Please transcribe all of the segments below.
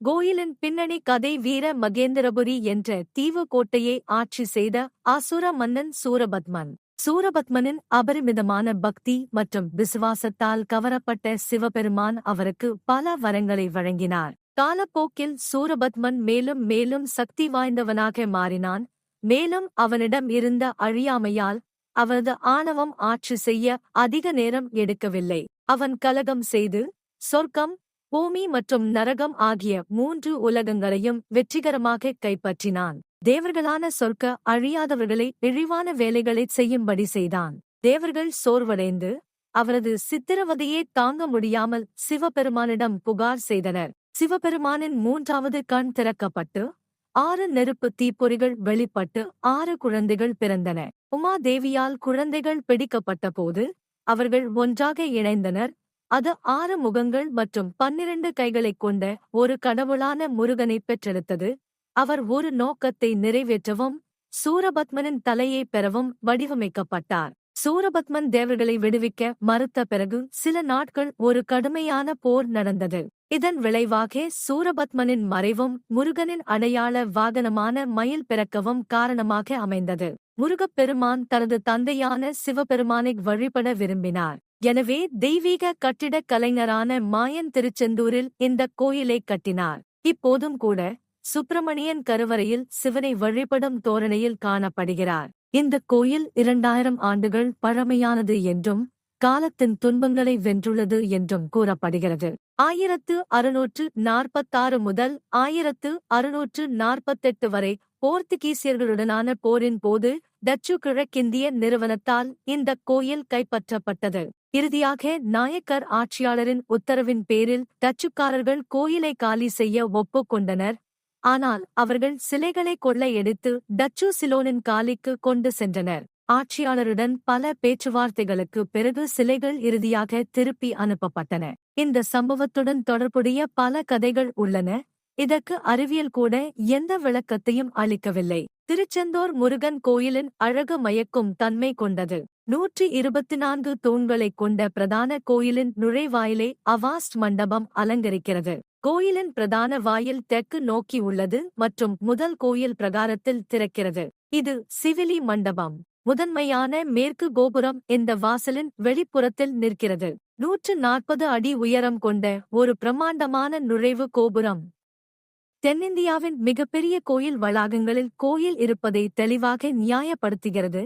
கோயிலின் பின்னணி கதை வீர மகேந்திரபுரி என்ற தீவு கோட்டையை ஆட்சி செய்த அசுர மன்னன் சூரபத்மன். சூரபத்மனின் அபரிமிதமான பக்தி மற்றும் விசுவாசத்தால் கவரப்பட்ட சிவபெருமான் அவருக்கு பல வரங்களை வழங்கினார். காலப்போக்கில் சூரபத்மன் மேலும் மேலும் சக்தி வாய்ந்தவனாக மாறினான். மேலும் அவனிடம் இருந்த அழியாமையால் அவனது ஆணவம் ஆட்சி செய்ய அதிக நேரம் எடுக்கவில்லை. அவன் கலகம் செய்து சொர்க்கம் பூமி மற்றும் நரகம் ஆகிய மூன்று உலகங்களையும் வெற்றிகரமாக கைப்பற்றினான். தேவர்களான சொர்க்க அழியாதவர்களை இழிவான வேலைகளை செய்யும்படி செய்தான். தேவர்கள் சோர்வடைந்து அவரது சித்திரவதையே தாங்க முடியாமல் சிவபெருமானிடம் புகார் செய்தனர். சிவபெருமானின் மூன்றாவது கண் திறக்கப்பட்டு ஆறு நெருப்பு தீப்பொறிகள் வெளிப்பட்டு ஆறு குழந்தைகள் பிறந்தன. உமா தேவியால் குழந்தைகள் பிடிக்கப்பட்ட போது அவர்கள் ஒன்றாக இணைந்தனர். அது ஆறு முகங்கள் மற்றும் பன்னிரண்டு கைகளைக் கொண்ட ஒரு கடவுளான முருகனை பெற்றெடுத்தது. அவர் ஒரு நோக்கத்தை நிறைவேற்றவும் சூரபத்மனின் தலையை பெறவும் வடிவமைக்கப்பட்டார். சூரபத்மன் தேவர்களை விடுவிக்க மறுத்த பிறகு சில நாட்கள் ஒரு கடுமையான போர் நடந்தது. இதன் விளைவாக சூரபத்மனின் மறைவும் முருகனின் அடையாள வாகனமான மயில் பிறக்கவும் காரணமாக அமைந்தது. முருகப்பெருமான் தனது தந்தையான சிவபெருமானை வழிபட விரும்பினார். எனவே தெய்வீக கட்டிடக் கலைஞரான மாயன் திருச்செந்தூரில் இந்த கோயிலை கட்டினார். இப்போதும் கூட சுப்பிரமணியன் கருவறையில் சிவனை வழிபடும் தோரணையில் காணப்படுகிறார். இந்த கோயில் இரண்டாயிரம் ஆண்டுகள் பழமையானது என்றும் காலத்தின் துன்பங்களை வென்றுள்ளது என்றும் கூறப்படுகிறது. ஆயிரத்து அறுநூற்று நாற்பத்தாறு முதல் ஆயிரத்து அறுநூற்று நாற்பத்தெட்டு வரை போர்த்துகீசியர்களுடனான போரின் போது டச்சு கிழக்கிந்திய நிறுவனத்தால் இந்த கோயில் கைப்பற்றப்பட்டது. இறுதியாக நாயக்கர் ஆட்சியாளரின் உத்தரவின் பேரில் டச்சுக்காரர்கள் கோயிலை காலி செய்ய ஒப்புக்கொண்டனர் ஆனால் அவர்கள் சிலைகளை கொள்ளையடித்து டச்சு சிலோனின் காலிக்கு கொண்டு சென்றனர். ஆட்சியாளருடன் பல பேச்சுவார்த்தைகளுக்கு பிறகு சிலைகள் இறுதியாக திருப்பி அனுப்பப்பட்டன. இந்த சம்பவத்துடன் தொடர்புடைய பல கதைகள் உள்ளன. இதற்கு அறிவியல் கூட எந்த விளக்கத்தையும் அளிக்கவில்லை. திருச்செந்தூர் முருகன் கோயிலின் அழகு மயக்கும் தன்மை கொண்டது. நூற்றி இருபத்தி நான்கு தூண்களைக் கொண்ட பிரதான கோயிலின் நுழைவாயிலை அவாஸ்ட் மண்டபம் அலங்கரிக்கிறது. கோயிலின் பிரதான வாயில் தெற்கு நோக்கி உள்ளது மற்றும் முதல் கோயில் பிரகாரத்தில் திறக்கிறது. இது சிவிலி மண்டபம். முதன்மையான மேற்கு கோபுரம் இந்த வாசலின் வெளிப்புறத்தில் நிற்கிறது. நூற்று நாற்பது அடி உயரம் கொண்ட ஒரு பிரம்மாண்டமான நுழைவு கோபுரம். தென்னிந்தியாவின் மிகப்பெரிய கோயில் வளாகங்களில் கோயில் இருப்பதை தெளிவாக நியாயப்படுத்துகிறது.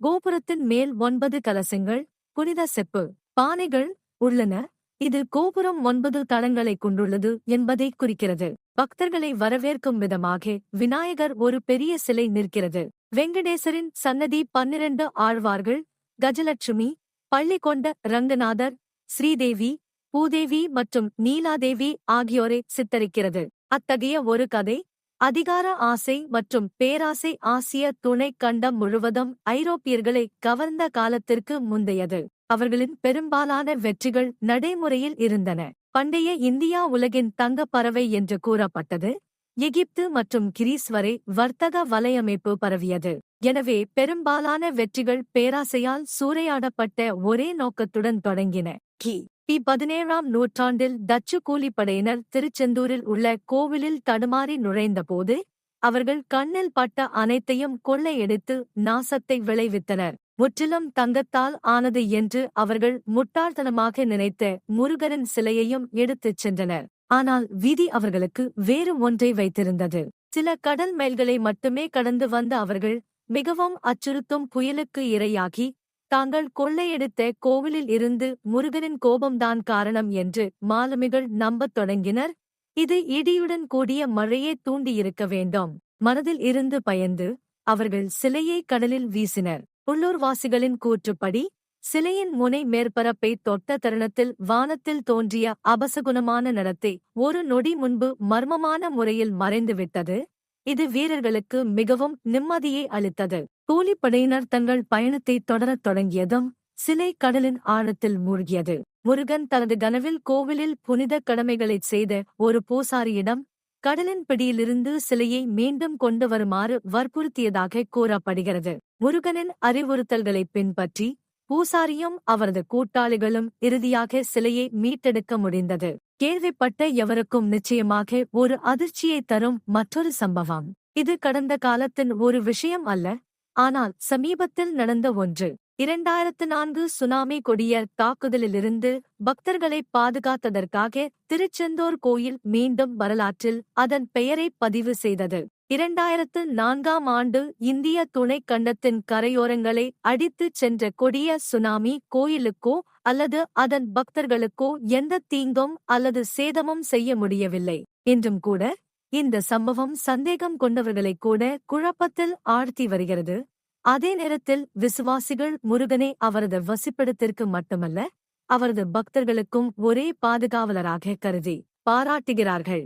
கோபுரத்தின் மேல் ஒன்பது கலசங்கள் புனித செப்பு பானைகள் உள்ளன. இது கோபுரம் ஒன்பது தளங்களை கொண்டுள்ளது என்பதை குறிக்கிறது. பக்தர்களை வரவேற்கும் விதமாக விநாயகர் ஒரு பெரிய சிலை நிற்கிறது. வெங்கடேசரின் சன்னதி பன்னிரண்டு ஆழ்வார்கள் கஜலட்சுமி பள்ளி கொண்ட ரங்கநாதர் ஸ்ரீதேவி பூதேவி மற்றும் நீலாதேவி ஆகியோரை சித்தரிக்கிறது. அத்தகைய ஒரு கதை அதிகார ஆசை மற்றும் பேராசை ஆசிய துணை கண்டம் முழுவதும் ஐரோப்பியர்களை கவர்ந்த காலத்திற்கு முந்தையது. அவர்களின் பெரும்பாலான வெற்றிகள் நடைமுறையில் இருந்தன. பண்டைய இந்தியா உலகின் தங்கப் பறவை என்று கூறப்பட்டது. எகிப்து மற்றும் கிரீஸ் வரை வர்த்தக வலையமைப்பு பரவியது. எனவே பெரும்பாலான வெற்றிகள் பேராசையால் சூறையாடப்பட்ட ஒரே நோக்கத்துடன் தொடங்கின. கி. பி. பதினேழாம் நூற்றாண்டில் டச்சு கூலிப்படையினர் திருச்செந்தூரில் உள்ள கோவிலில் தடுமாறி நுழைந்தபோது அவர்கள் கண்ணில் பட்ட அனைத்தையும் கொள்ளையடித்து நாசத்தை விளைவித்தனர். முற்றிலும் தங்கத்தால் ஆனது என்று அவர்கள் முட்டாள்தனமாக நினைத்த முருகனின் சிலையையும் எடுத்துச் சென்றனர். ஆனால் விதி அவர்களுக்கு வேறு ஒன்றை வைத்திருந்தது. சில கடல் மைல்களை மட்டுமே கடந்து வந்த அவர்கள் மிகவும் அச்சுறுத்தும் புயலுக்கு இரையாகி தாங்கள் கொள்ளையெடுத்த கோவிலில் இருந்து முருகனின் கோபம்தான் காரணம் என்று மாலுமிகள் நம்பத் தொடங்கினர். இது இடியுடன் கூடிய மழையே தூண்டியிருக்க வேண்டும். மனதில் இருந்து பயந்து அவர்கள் சிலையை கடலில் வீசினர். உள்ளூர்வாசிகளின் கூற்றுப்படி சிலையின் முனை மேற்பரப்பை தொட்ட தருணத்தில் வானத்தில் தோன்றிய அபசகுணமான நடத்தை ஒரு நொடி முன்பு மர்மமான முறையில் மறைந்துவிட்டது. இது வீரர்களுக்கு மிகவும் நிம்மதியை அளித்தது. கூலிப்படையினர் தங்கள் பயணத்தை தொடரத் தொடங்கியதும் சிலை கடலின் ஆழத்தில் மூழ்கியது. முருகன் தனது கனவில் கோவிலில் புனித கடமைகளைச் செய்த ஒரு பூசாரியிடம் கடலின் பிடியிலிருந்து சிலையை மீண்டும் கொண்டு வருமாறு வற்புறுத்தியதாக கூறப்படுகிறது. முருகனின் அறிவுறுத்தல்களைப் பின்பற்றி பூசாரியும் அவரது கூட்டாளிகளும் இறுதியாக சிலையை மீட்டெடுக்க முடிந்தது. கேள்விப்பட்ட எவருக்கும் நிச்சயமாக ஒரு அதிர்ச்சியை தரும் மற்றொரு சம்பவம். இது கடந்த காலத்தின் ஒரு விஷயம் அல்ல ஆனால் சமீபத்தில் நடந்த ஒன்று. இரண்டாயிரத்து நான்கு சுனாமி கொடிய தாக்குதலிலிருந்து பக்தர்களை பாதுகாத்ததற்காக திருச்செந்தூர் கோயில் மீண்டும் வரலாற்றில் அதன் பெயரை பதிவு செய்தது. இரண்டாயிரத்து நான்காம் ஆண்டு இந்திய துணைக் கண்டத்தின் கரையோரங்களை அடித்துச் சென்ற கொடிய சுனாமி கோயிலுக்கோ அல்லது அதன் பக்தர்களுக்கோ எந்த தீங்கும் அல்லது சேதமும் செய்ய முடியவில்லை. என்றும் கூட இந்த சம்பவம் சந்தேகம் கொண்டவர்களைக் கூட குழப்பத்தில் ஆழ்த்தி வருகிறது. அதே நேரத்தில் விசுவாசிகள் முருகனை அவரது வசிப்பிடத்திற்கு மட்டுமல்ல அவரது பக்தர்களுக்கும் ஒரே பாதுகாவலராக கருதி பாராட்டுகிறார்கள்.